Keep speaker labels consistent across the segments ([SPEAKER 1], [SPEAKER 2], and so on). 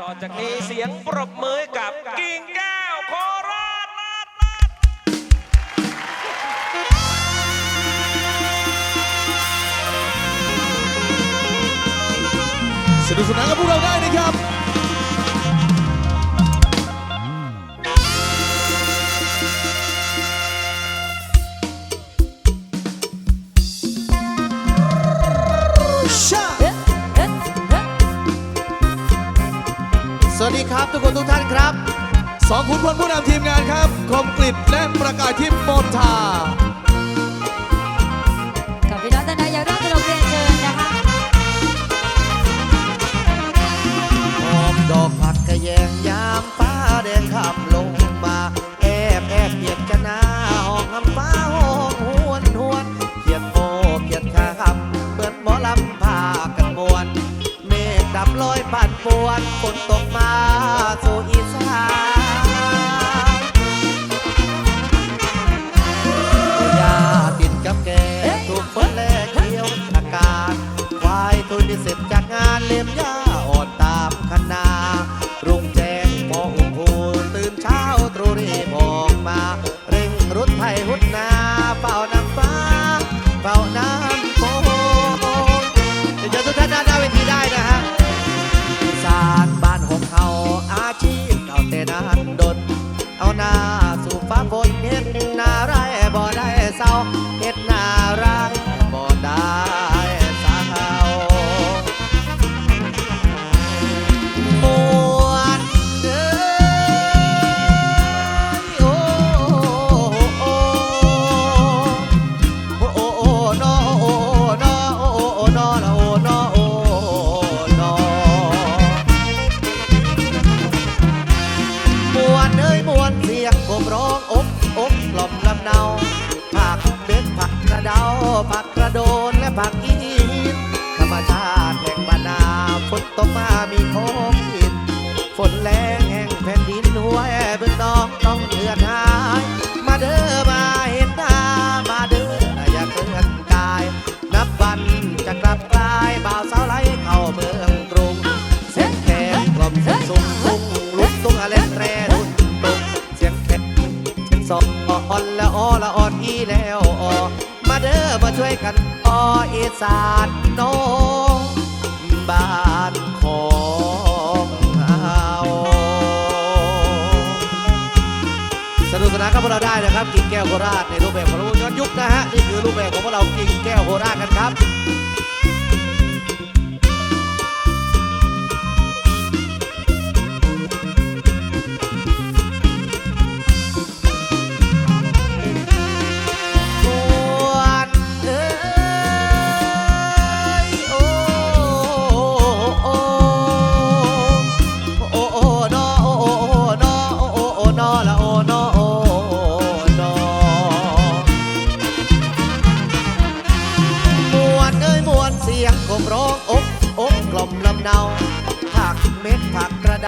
[SPEAKER 1] ต่อจากนี้เสียงปรบมือกับกิ่งแก้วโคราชลาดลาด
[SPEAKER 2] สนุกสนานกับพวกเราได้น
[SPEAKER 3] สวัสดีครับทุกคนทุกท่านครับ
[SPEAKER 2] สองคุณพลผู้นำทีมงานครับ คมกริตและประกาศทิพย์โมนทา
[SPEAKER 4] กับพี่น้องท่านใดอยากร่วมสนุกเรียนเชิญนะคะ
[SPEAKER 3] หอมดอกผักกระแยงยามฟ้าแดงขับลง ปั่นปวดฝนตกมาสู่อีสานยาติดกับแกถูกฝนแลกเกี่ยวอากาศควายทุนที่เสร็จจากงานเลี้ยมยา ช่วยกันอออีสานโนบ้านของเราสนุกสนานกับพวกเราได้นะครับกิ่งแก้วโคราชในรูปแบบของเราย้อนยุคนะฮะนี่คือรูปแบบของพวกเรากิ่งแก้วโคราชกันครับ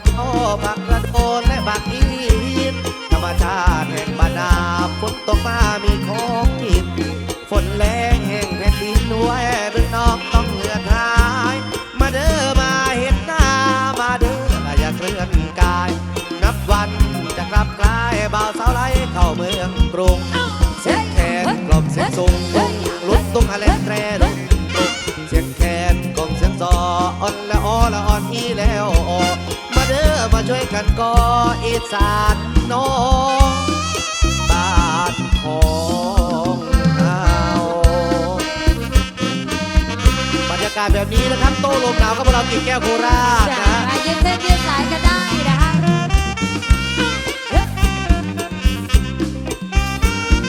[SPEAKER 3] ดาผักระโดนและบักอีนธรรมชาติแห่งบานาฝนตกมามีของกินฝนแรงแห่งแผ่นดินหัว กันก่ออีสานโนบ้านของเฮาบรรยากาศแบบนี้นะครับ โต้ลมหนาวกับพวกเรากิ่งแก้วโคราช
[SPEAKER 4] จะ
[SPEAKER 3] นะฮะ
[SPEAKER 4] มายืดเส้นยืดสายกันได้นะคะ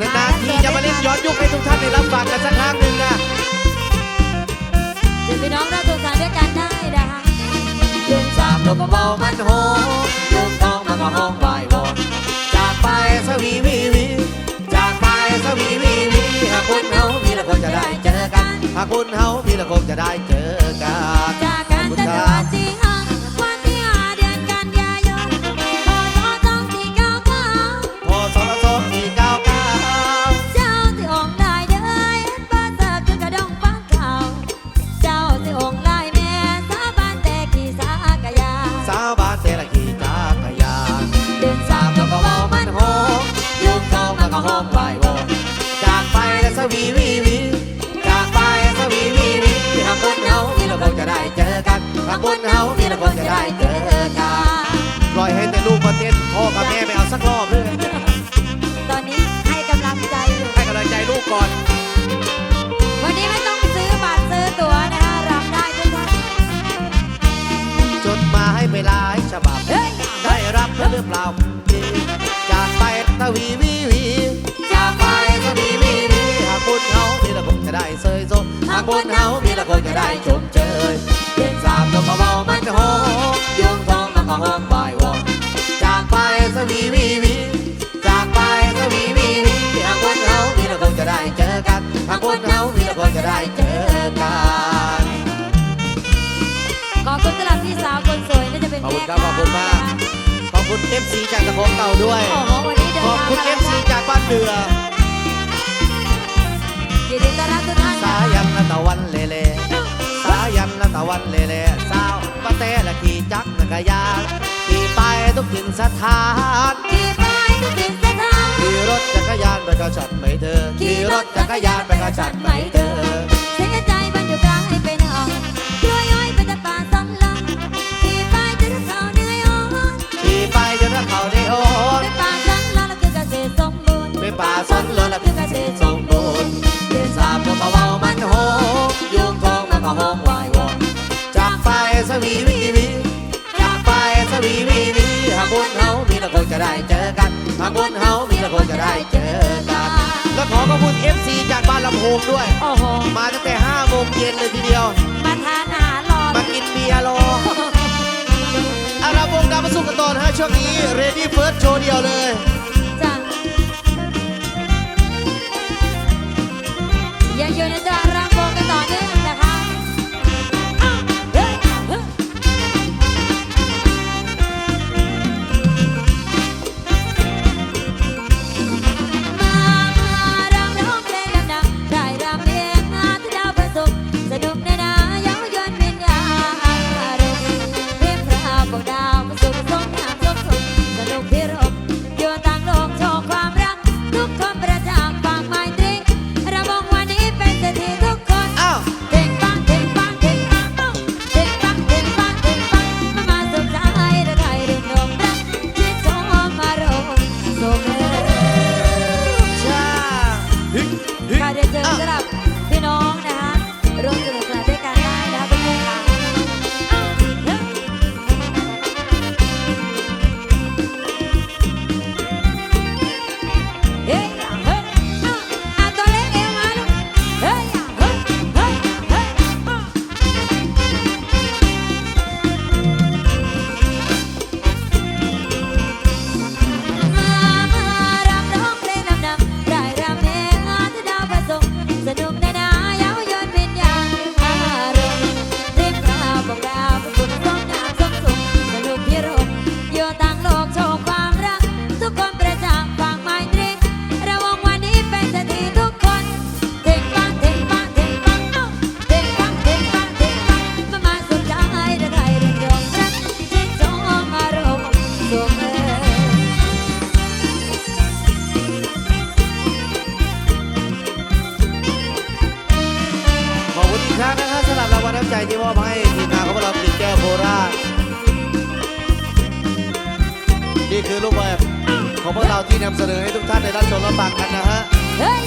[SPEAKER 3] นานๆทีจะมาเล่นย้อนยุคให้ทุกท่านได้รับฟังกันสักครั้งหนึ่งนะ
[SPEAKER 4] จะพี่น้องเราถูกสานด้วยกันได้นะคะ
[SPEAKER 3] ยุงสามนกกระเบามันโหยุ คุณเฮามีละคงจะได้เจ บุญเฮามีละคนจะได้เจอกันปล่อยให้แต่ลูกมาเต้นพ่อกับแม่ไปเอาสักรอบเลย
[SPEAKER 4] ตอนนี้ให้กำลังใจอยู่
[SPEAKER 3] ให้กำลังใจลูกก่อน
[SPEAKER 4] วันนี้ไม่ต้องซื้อบัตรซื้อตั๋วนะคะรับได้ทุกท่าน
[SPEAKER 3] จดหมายไปหลายฉบับ ได้รับแล้วหรือเปล่า จากไปตะวีวีวีจากไปตะวีวีวีหากบุญเฮามีละคนจะได้เซยโซหากบุญเฮามีละคนจะได้ชมเชย เพียงสามตัวก็เบามันจะโหยุงทองมันก็หอมบ่ายวอนจากไปตะวีวีวีจากไปตะวีวีวีหากบุญเฮามีละคนจะได้เจอกันหากบุญเฮามีละคนจะได้เจอกัน
[SPEAKER 4] ขอบคุณสำหรับพี่สาวคนสวยน่าจะเป็น
[SPEAKER 3] ขอบ
[SPEAKER 4] แม่
[SPEAKER 3] คุณครับขอบคุณมากขอบคุณ FC จากตะโพงเต่าด้วย
[SPEAKER 4] โอ้โหวันนี้เดิน
[SPEAKER 3] ขอบ
[SPEAKER 4] ทาง
[SPEAKER 3] คุณ
[SPEAKER 4] มา
[SPEAKER 3] FC จากบ้านเดือ
[SPEAKER 4] ยินดีต้อนรับทุกท่าน
[SPEAKER 3] สายันละตะวันเลเลสายันละ ตะวันเลเลสาวปะเต้ละขี่จักรจักรยานขี่ไปทุกถิ่นสถาน
[SPEAKER 4] ขี่ไปทุกทิศสถาน
[SPEAKER 3] ขี่รถจักรยานไปก็จัดไหมเธอขี่รถจักรยานไปก็จัดไหมเธอ
[SPEAKER 4] เจอกันหากบุ
[SPEAKER 3] ญเฮามีละคนจะได้เจอกัน แล้วขอขอบคุณ FC จากบ้านลำโพงด้วย
[SPEAKER 4] โอ้โห
[SPEAKER 3] มาตั้งแต่5โมงเย็นเลยทีเดียว
[SPEAKER 4] มาทานอาหารรอ
[SPEAKER 3] มากินเบียร์รออาราบงดาวมาสู้กันต่อนะฮะช่วงนี้ Ready First โชว์เดียวเลย
[SPEAKER 4] จ้ะยังอยู่ในตัวรำวงกันต่อเนื่อง สนุ ของพวกเราที่นำเสนอให้ทุกท่านได้รับชมรับฟังกันนะฮะ เฮ้ย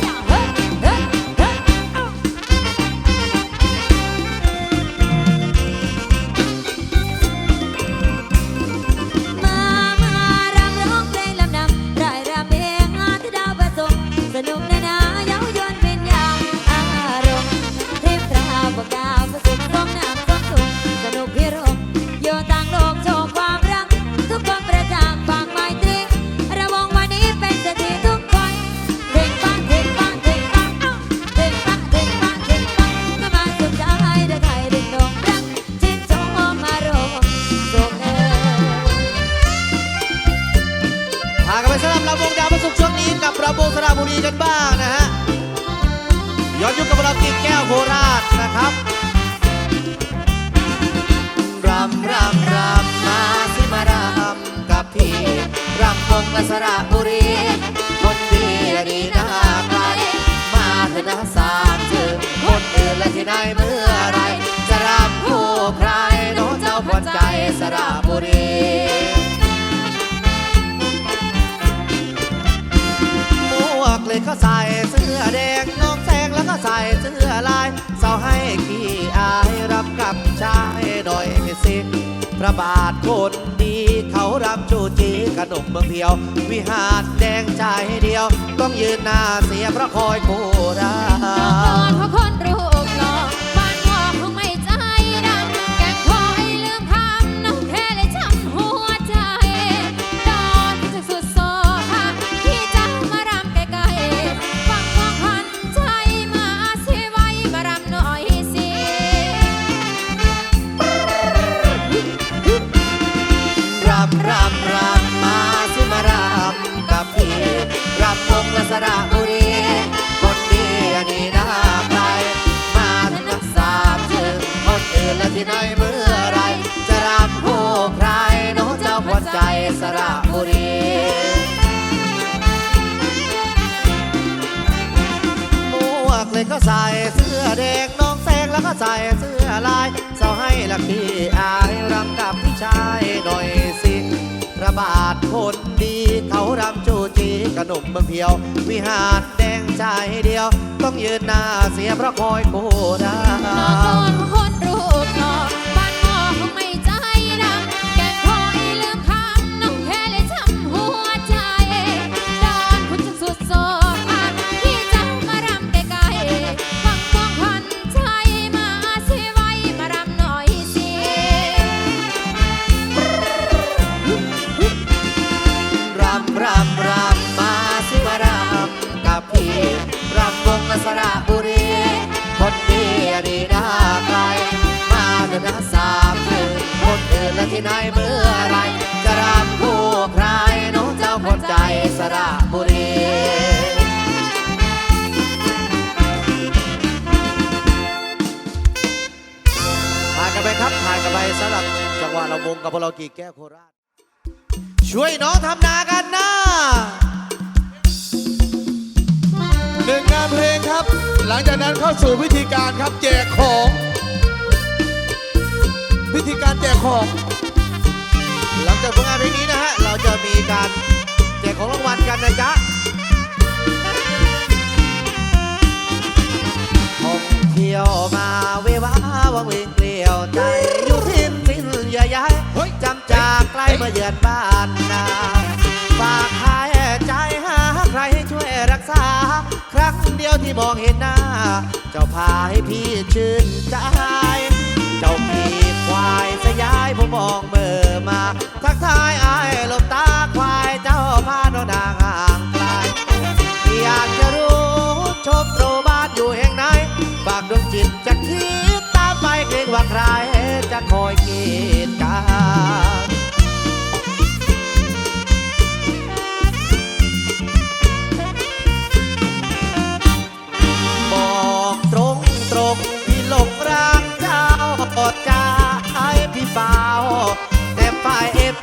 [SPEAKER 4] และสระบุรี คนดีดีน้าไกลมาเถอะนะสามเจอคนอื่นและที่ไหนเมื่อไร จะรั
[SPEAKER 3] บผู้ใครน้องเจ้าพอใจสระบุรีพวกเลยเขาใส่เสื้อแดงน้
[SPEAKER 4] องแสงแล้วก็ใส่เสื้อลายเศร้าให้ขี้อา
[SPEAKER 3] ยรับกับชายดอยสิ ระบาทคนดีเขารับจูจีขนมเมืองเพียว วิหารแดงใจเดียว ต้องยืนหน้าเสียพระคอยโครา
[SPEAKER 4] น้อง
[SPEAKER 3] ชำ
[SPEAKER 4] กั
[SPEAKER 3] บพี่รำวงละสระบุรีคนดีอันนี้น่าใครมาถึงนักสามชื่อคนอื่นและที่ไหนเมื่อไร จะรำผู้ใครน้องเจ้าหัวใจสระบุรีหมวกเลยก็ใส่เสื้อแดงน้องแซงแล้วก็ใส่เสื้อลายเสาให้ละพี่อายรำกับพี่ชายหน่อยส บาทคนดีเขารำจูจีขนมเมืองเพียว วิหารแดงใจเดียว ต้องยืนหน้าเสีย
[SPEAKER 4] เพราะคอยโคราน้อ
[SPEAKER 3] งโดา เราวงกับพวกเรากี่แก้วโคราช ช่วยน้องทำนากันนะ
[SPEAKER 2] หนึ่งงานเพลงครับ หลังจากนั้นเข้าสู่พิธีการครับแจกของ พิธีการแจกของ
[SPEAKER 3] หลังจากผลงานเพลงนี้นะฮะ เราจะมีการแจกของรางวัลกันนะจ๊ะท่องเที่ยวมาเววาวังเวงเกลียวใจอยู่ทิ้น ทิ้นอย่าย้าย
[SPEAKER 2] เฮ้ย
[SPEAKER 3] จำจากใกล้มาเยือนบ้านนาฝากหายใจหาใครให้ช่วยรักษา ครั้งเดียวที่มองเห็นหน้า เจ้าพาให้พี่ชื่นใจ เจ้าพี่ควายสยายผมมองเมื่อมา ทักทายอายลบตาควายเจ้าพาโนนาง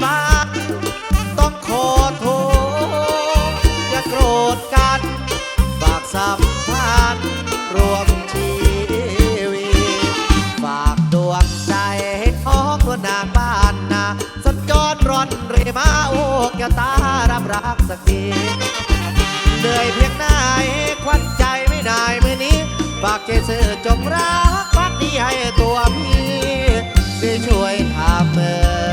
[SPEAKER 3] ฝายเอปาต้องขอโทษ อย่าโกรธกันฝากสัมพันธ์รวมชีวิตฝากดวงใจให้ท้องตัวนางบ้านนาสัญจรร่อนเรมาโอ้แก้วตารับรักสักทีเหนื่อยเพียงไหนควันใจไม่นายมือนี้ฝากใจซื่อจงรักพักดีให้ตัวพี่ได้ช่วยทำเมื่อ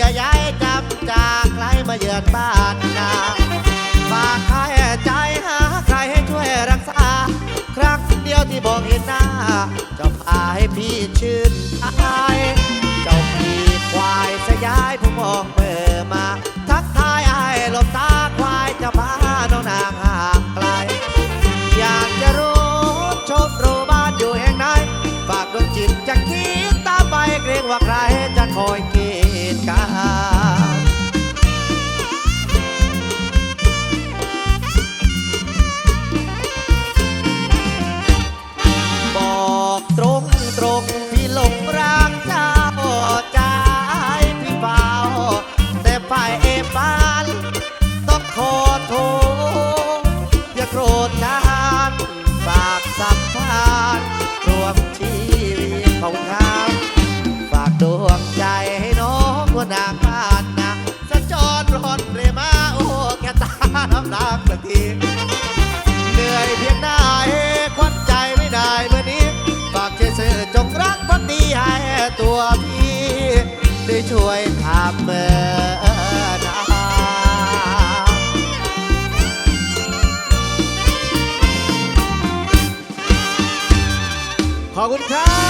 [SPEAKER 3] ยย้ายจำจากไกลมาเยือนบ้านนาฝากใครใจหาใครให้ช่วยรักษา ครั้งเดียวที่บอกเห็นหน้า จะพาให้พี่ชื่นใจ ทั่วดากบ้านนะสะจรร้อนเรมาโอ้แค่ตาน้ำลางสักทีเหนื่อยเพียงหน้าเอควันใจไม่ได้เมื่อนี้ฝากเชื่อจงรักพักดีให้ตัวพี่ได้ช่วยทำเมื่อขอบคุณครับ